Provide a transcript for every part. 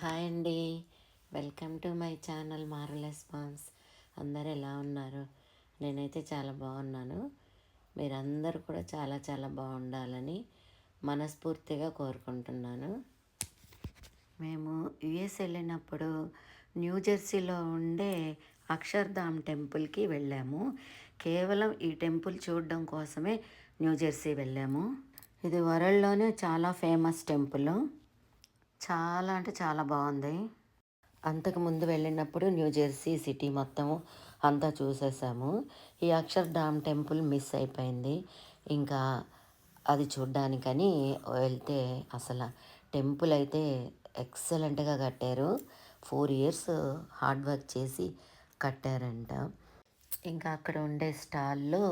Hi అండి. Welcome to my channel మారలెస్ moms. అందరు ఎలా ఉన్నారు? నేనైతే చాలా బాగున్నాను. మీరందరూ కూడా చాలా చాలా బాగుండాలని మనస్ఫూర్తిగా కోరుకుంటున్నాను. మేము యుఎస్ వెళ్ళినప్పుడు న్యూ జెర్సీలో ఉండే అక్షర్ధామ్ టెంపుల్కి వెళ్ళాము. కేవలం ఈ టెంపుల్ చూడడం కోసమే న్యూ జెర్సీ వెళ్ళాము. ఇది వరల్డ్లోనే చాలా ఫేమస్ టెంపుల్. చాలా అంటే చాలా బాగుంది. అంతకు ముందు వెళ్ళినప్పుడు న్యూ జెర్సీ సిటీ మొత్తం అంతా చూసేసాము. ఈ అక్షర్ధామ్ టెంపుల్ మిస్ అయిపోయింది. ఇంకా అది చూడ్డానికని వెళ్తే అసలు టెంపుల్ అయితే ఎక్సలెంట్గా కట్టారు. ఫోర్ ఇయర్స్ హార్డ్ వర్క్ చేసి కట్టారంట. ఇంకా అక్కడ ఉండే స్టాల్లో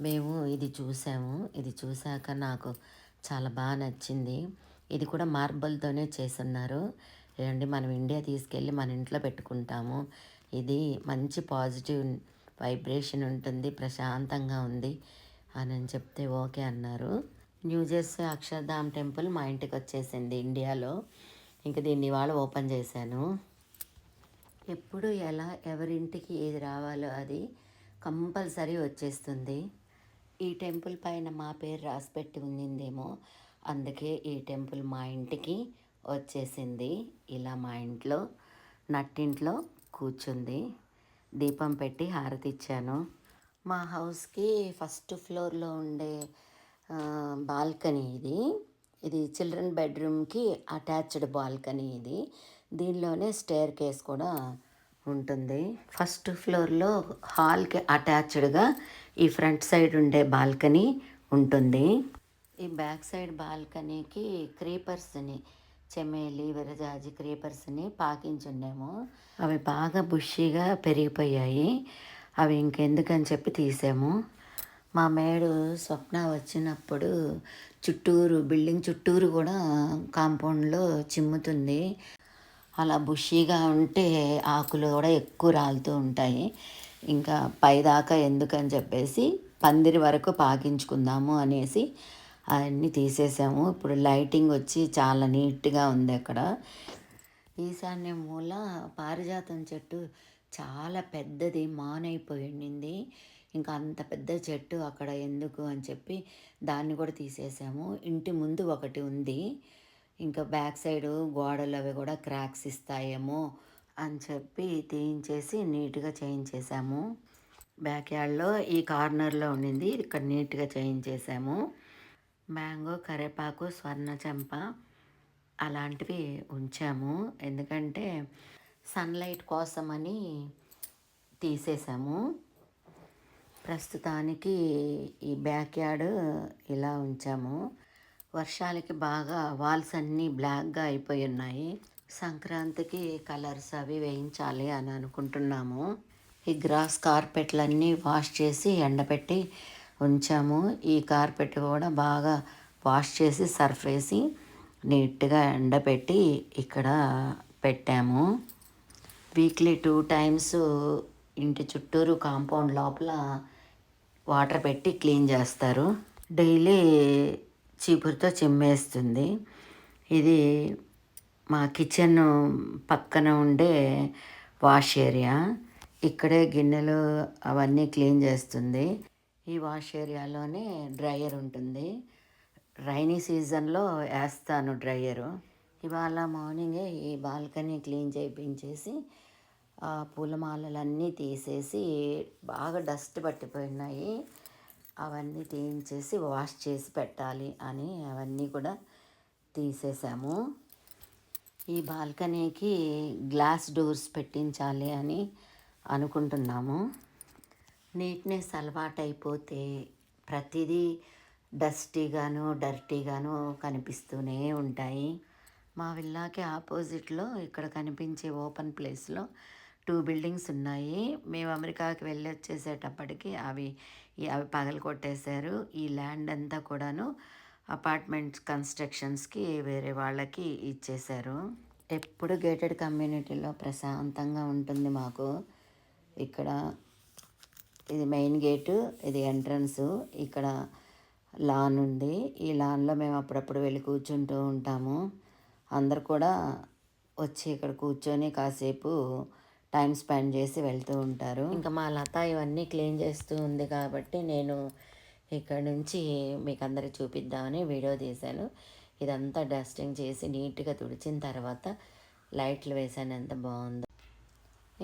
మేము ఇది చూసాము. ఇది చూశాక నాకు చాలా బాగా నచ్చింది. ఇది కూడా మార్బల్తోనే చేస్తున్నారు. ఏమండి మనం ఇండియా తీసుకెళ్ళి మన ఇంట్లో పెట్టుకుంటాము. ఇది మంచి పాజిటివ్ వైబ్రేషన్ ఉంటుంది ప్రశాంతంగా ఉంది అని చెప్తే ఓకే అన్నారు. న్యూ జెర్సీ అక్షర్ధామ్ టెంపుల్ మా ఇంటికి వచ్చేసింది ఇండియాలో. ఇంక దీన్ని ఇవాళ ఓపెన్ చేశాను. ఎప్పుడు ఎలా ఎవరింటికి ఏది రావాలో అది కంపల్సరీ వచ్చేస్తుంది. ఈ టెంపుల్ పైన మా పేరు రాసిపెట్టి ఉండిందేమో. అందుకే ఈ టెంపుల్ మా ఇంటికి వచ్చేసింది. ఇలా మా ఇంట్లో నట్టింట్లో కూర్చుంది. దీపం పెట్టి హారతి ఇచ్చాను. మా హౌస్కి ఫస్ట్ ఫ్లోర్లో ఉండే బాల్కనీ ఇది. ఇది చిల్డ్రన్ బెడ్రూమ్కి అటాచ్డ్ బాల్కనీ ఇది. దీనిలోనే స్టేర్ కేస్ కూడా ఉంటుంది. ఫస్ట్ ఫ్లోర్లో హాల్కి అటాచ్డ్గా ఈ ఫ్రంట్ సైడ్ ఉండే బాల్కనీ ఉంటుంది. ఈ బ్యాక్ సైడ్ బాల్కనీకి క్రీపర్స్ని చెమేలి విరజాజి క్రీపర్స్ని పాకించుండేము. అవి బాగా బుషిగా పెరిగిపోయాయి. అవి ఇంకెందుకని చెప్పి తీసాము. మా మేడు స్వప్న వచ్చినప్పుడు చుట్టూరు బిల్డింగ్ చుట్టూరు కూడా కాంపౌండ్లో చిమ్ముతుంది. అలా బుషీగా ఉంటే ఆకులు కూడా ఎక్కువ రాలుతూ ఉంటాయి. ఇంకా పైదాకా ఎందుకని చెప్పేసి పందిరి వరకు పాకించుకుందాము అనేసి అవన్నీ తీసేసాము. ఇప్పుడు లైటింగ్ వచ్చి చాలా నీట్గా ఉంది అక్కడ. ఈశాన్య మూల పారిజాతం చెట్టు చాలా పెద్దది మానైపోయింది. ఇంకా అంత పెద్ద చెట్టు అక్కడ ఎందుకు అని చెప్పి దాన్ని కూడా తీసేసాము. ఇంటి ముందు ఒకటి ఉంది. ఇంకా బ్యాక్ సైడ్ గోడలు అవి కూడా క్రాక్స్ ఇస్తాయేమో అని చెప్పి తీయించేసి నీట్గా చేయించేసాము. బ్యాక్ యార్డ్లో ఈ కార్నర్లో ఉండింది. ఇక్కడ నీట్గా చేయించేసాము. మ్యాంగో కరేపాకు స్వర్ణ చెంప అలాంటివి ఉంచాము. ఎందుకంటే సన్లైట్ కోసమని తీసేసాము. ప్రస్తుతానికి ఈ బ్యాక్ యార్డ్ ఇలా ఉంచాము. వర్షాలకి బాగా వాల్స్ అన్నీ బ్లాక్గా అయిపోయి ఉన్నాయి. సంక్రాంతికి కలర్స్ అవి వేయించాలి అని అనుకుంటున్నాము. ఈ గ్రాస్ కార్పెట్లన్నీ వాష్ చేసి ఎండబెట్టి ఉంచాము. ఈ కార్పెట్ కూడా బాగా వాష్ చేసి సర్ఫ్ వేసి నీట్గా ఎండబెట్టి ఇక్కడ పెట్టాము. వీక్లీ టూ టైమ్స్ ఇంటి చుట్టూరు కాంపౌండ్ లోపల వాటర్ పెట్టి క్లీన్ చేస్తారు. డైలీ చీపురుతో చిమ్మేస్తుంది. ఇది మా కిచెన్ పక్కన ఉండే వాష్ ఏరియా. ఇక్కడే గిన్నెలు అవన్నీ క్లీన్ చేస్తుంది. ఈ వాష్ ఏరియాలోనే డ్రయర్ ఉంటుంది. రైనీ సీజన్లో వేస్తాను డ్రయరు. ఇవాళ మార్నింగే ఈ బాల్కనీ క్లీన్ చేయించేసి ఆ పూలమాలలన్నీ తీసేసి బాగా డస్ట్ పట్టిపోయినాయి. అవన్నీ తీయించేసి వాష్ చేసి పెట్టాలి అని అవన్నీ కూడా తీసేసాము. ఈ బాల్కనీకి గ్లాస్ డోర్స్ పెట్టించాలి అని అనుకుంటున్నాము. నీట్నెస్ అలవాటైపోతే ప్రతిదీ డస్టీగాను డర్టీగాను కనిపిస్తూనే ఉంటాయి. మా విల్లాకి ఆపోజిట్లో ఇక్కడ కనిపించే ఓపెన్ ప్లేస్లో టూ బిల్డింగ్స్ ఉన్నాయి. మేము అమెరికాకి వెళ్ళి వచ్చేసేటప్పటికి అవి అవి పగలు కొట్టేశారు. ఈ ల్యాండ్ అంతా కూడాను అపార్ట్మెంట్ కన్స్ట్రక్షన్స్కి వేరే వాళ్ళకి ఇచ్చేశారు. ఎప్పుడు గేటెడ్ కమ్యూనిటీలో ప్రశాంతంగా ఉంటుంది మాకు. ఇక్కడ ఇది మెయిన్ గేటు ఇది ఎంట్రన్స్ ఇక్కడ లాన్ ఉంది. ఈ లాన్లో మేము అప్పుడప్పుడు వెళ్ళి కూర్చుంటూ ఉంటాము. అందరు కూడా వచ్చి ఇక్కడ కూర్చొని కాసేపు టైం స్పెండ్ చేసి వెళ్తూ ఉంటారు. ఇంకా మా లత ఇవన్నీ క్లీన్ చేస్తూ ఉంది కాబట్టి నేను ఇక్కడ నుంచి మీకు అందరికి చూపిద్దామని వీడియో తీశాను. ఇదంతా డస్టింగ్ చేసి నీట్గా తుడిచిన తర్వాత లైట్లు వేసాను ఎంత బాగుందో.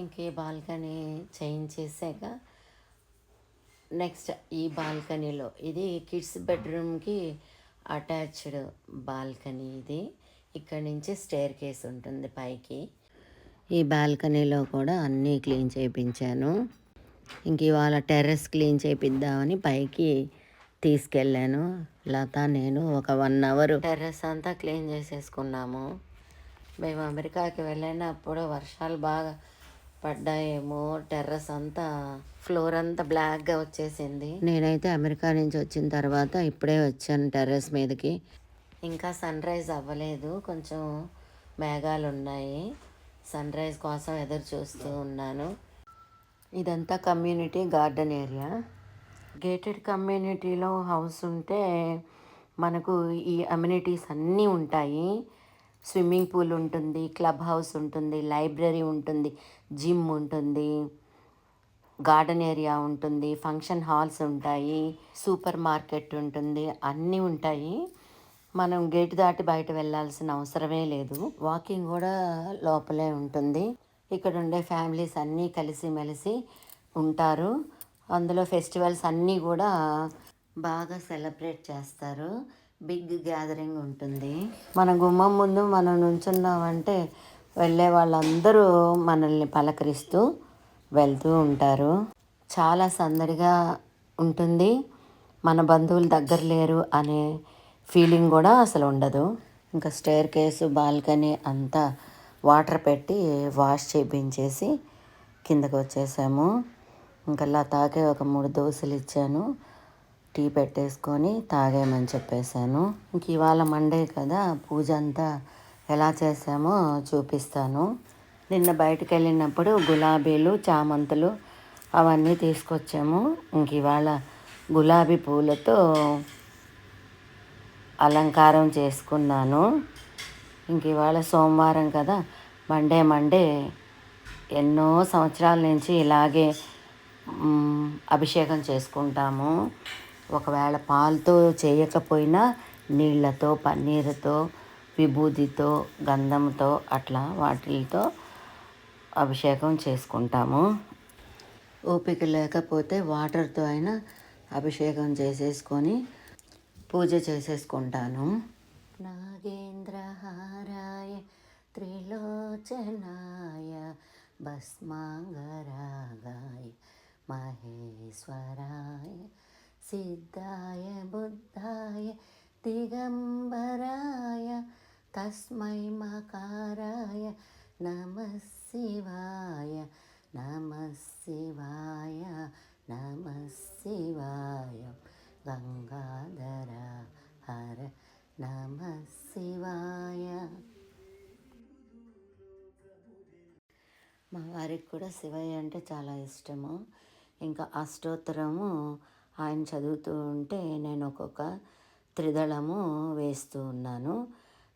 ఇంక ఈ బాల్కనీ చేంజ్ నెక్స్ట్ ఈ బాల్కనీలో. ఇది కిడ్స్ బెడ్రూమ్కి అటాచ్డ్ బాల్కనీ ఇది. ఇక్కడ నుంచి స్టేర్ కేస్ ఉంటుంది పైకి. ఈ బాల్కనీలో కూడా అన్నీ క్లీన్ చేయించాను ఇంక ఇవాళ టెర్రస్ క్లీన్ చేపిద్దామని పైకి తీసుకెళ్ళాను. లత నేను ఒక వన్ అవర్ టెర్రస్ అంతా క్లీన్ చేసేసుకున్నాము. మేము అమెరికాకి వెళ్ళినప్పుడు వర్షాలు బాగా పడ్డాయేమో టెర్రస్ అంతా ఫ్లోర్ అంతా బ్లాక్గా వచ్చేసింది. నేనైతే అమెరికా నుంచి వచ్చిన తర్వాత ఇప్పుడే వచ్చాను టెర్రస్ మీదకి. ఇంకా సన్ రైజ్ అవ్వలేదు. కొంచెం మేఘాలు ఉన్నాయి సన్ రైజ్ కోసం ఎదురు చూస్తూ ఉన్నాను. ఇదంతా కమ్యూనిటీ గార్డెన్ ఏరియా గేటెడ్ కమ్యూనిటీలో హౌస్ ఉంటే మనకు ఈ అమ్యూనిటీస్ అన్నీ ఉంటాయి. స్విమ్మింగ్ పూల్ ఉంటుంది క్లబ్ హౌస్ ఉంటుంది లైబ్రరీ ఉంటుంది జిమ్ ఉంటుంది గార్డెన్ ఏరియా ఉంటుంది ఫంక్షన్ హాల్స్ ఉంటాయి సూపర్ మార్కెట్ ఉంటుంది అన్నీ ఉంటాయి. మనం గేట్ దాటి బయట వెళ్ళాల్సిన అవసరమే లేదు. వాకింగ్ కూడా లోపలే ఉంటుంది. ఇక్కడ ఉండే ఫ్యామిలీస్ అన్నీ కలిసిమెలిసి ఉంటారు. అందులో ఫెస్టివల్స్ అన్నీ కూడా బాగా సెలబ్రేట్ చేస్తారు. బిగ్ గ్యాదరింగ్ ఉంటుంది. మన గుమ్మం ముందు మనం నుంచున్నామంటే వెళ్ళే వాళ్ళందరూ మనల్ని పలకరిస్తూ వెళ్తూ ఉంటారు. చాలా సందడిగా ఉంటుంది. మన బంధువులు దగ్గర లేరు అనే ఫీలింగ్ కూడా అసలు ఉండదు. ఇంకా స్టేర్ కేసు బాల్కనీ అంతా వాటర్ పెట్టి వాష్ చేయించేసి కిందకు వచ్చేసాము. ఇంకా లతాకే ఒక మూడు దోశలు ఇచ్చాను. టీ పెట్టేసుకొని తాగేమని చెప్పేశాను. ఇంక ఇవాళ మండే కదా పూజ అంతా ఎలా చేసామో చూపిస్తాను. నిన్న బయటకు వెళ్ళినప్పుడు గులాబీలు చామంతులు అవన్నీ తీసుకొచ్చాము. ఇంక ఇవాళ గులాబీ పూలతో అలంకారం చేసుకున్నాను. ఇంక ఇవాళ సోమవారం కదా మండే మండే ఎన్నో సంవత్సరాల నుంచి ఇలాగే అభిషేకం చేసుకుంటాము. ఒకవేళ పాలతో చేయకపోయినా నీళ్ళతో పన్నీరుతో విభూతితో గంధంతో అట్లా వాటితో అభిషేకం చేసుకుంటాము. ఓపిక లేకపోతే వాటర్తో అయినా అభిషేకం చేసేసుకొని పూజ చేసేసుకుంటాను. నాగేంద్రహారాయ త్రిలోచనాయ భస్మాంగరాగాయ మహేశ్వరాయ సిద్ధాయ బుద్ధాయ దిగంబరాయ తస్మై మకారాయ నమ శివాయ నమ శివాయ నమ శివాయ గంగాధర హర నమ శివాయ మా వారికి కూడా శివయ్య అంటే చాలా ఇష్టము. ఇంకా అష్టోత్తరము ఆయన చదువుతూ ఉంటే నేను ఒక్కొక్క త్రిదళము వేస్తూ ఉన్నాను.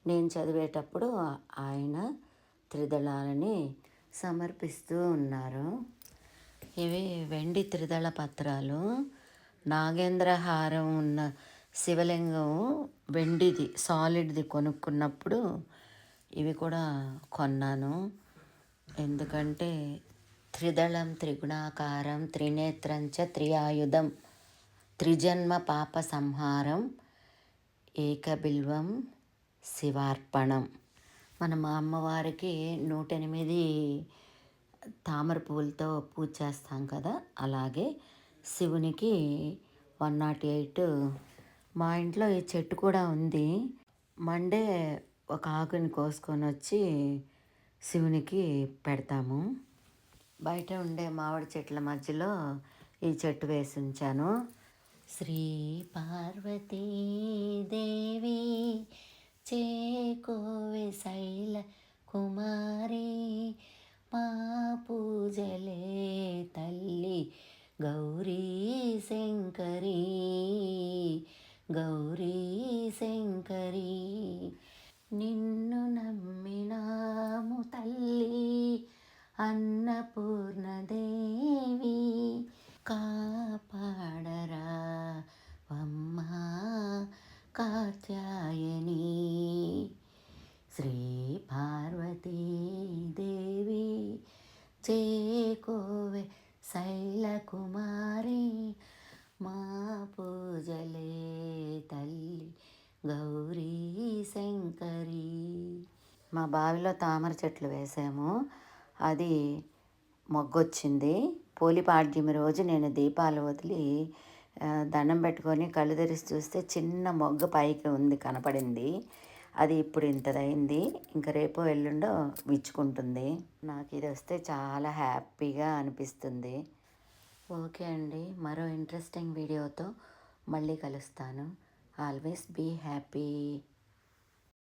నేను చదివేటప్పుడు ఆయన త్రిదళాలని సమర్పిస్తూ ఉన్నారు. ఇవి వెండి త్రిదళ పత్రాలు. నాగేంద్రహారం ఉన్న శివలింగం వెండిది సాలిడ్ది కొనుక్కున్నప్పుడు ఇవి కూడా కొన్నాను. ఎందుకంటే త్రిదళం త్రిగుణాకారం త్రినేత్రంచ త్రియాయుధం త్రిజన్మ పాప సంహారం ఏకబిల్వం శివార్పణం మన మా అమ్మవారికి నూట ఎనిమిది తామర పువ్వులతో పూజ చేస్తాం కదా. అలాగే శివునికి వన్ నాట్ ఎయిట్. మా ఇంట్లో ఈ చెట్టు కూడా ఉంది. మండే ఒక ఆకుని కోసుకొని వచ్చి శివునికి పెడతాము. బయట ఉండే మామిడి చెట్ల మధ్యలో ఈ చెట్టు వేసి ఉంచాను. శ్రీ పార్వతీదేవి చేకోవే శైల కుమారి మా పూజలే తల్లి గౌరీ శంకరీ గౌరీ శంకరీ. నిన్ను నమ్మినాము తల్లి అన్నపూర్ణదేవి కాపాడరా అమ్మా కాత్యాయని. శ్రీ పార్వతీ దేవి చేకోవే శైలకుమారి మా పూజలే తల్లి గౌరీ శంకరి. మా బావిలో తామర చెట్లు వేసాము. అది మొగ్గొచ్చింది. పోలిపాడ్యమి రోజు నేను దీపాలు వదిలి దండం పెట్టుకొని కళ్ళు తెరిచి చూస్తే చిన్న మొగ్గ పైకి ఉంది కనపడింది. అది ఇప్పుడు ఇంతదైంది. ఇంకా రేపు ఎల్లుండో విచ్చుకుంటుంది. నాకు ఇది వస్తే చాలా హ్యాపీగా అనిపిస్తుంది. ఓకే అండి. మరో ఇంట్రెస్టింగ్ వీడియోతో మళ్ళీ కలుస్తాను. Always be happy.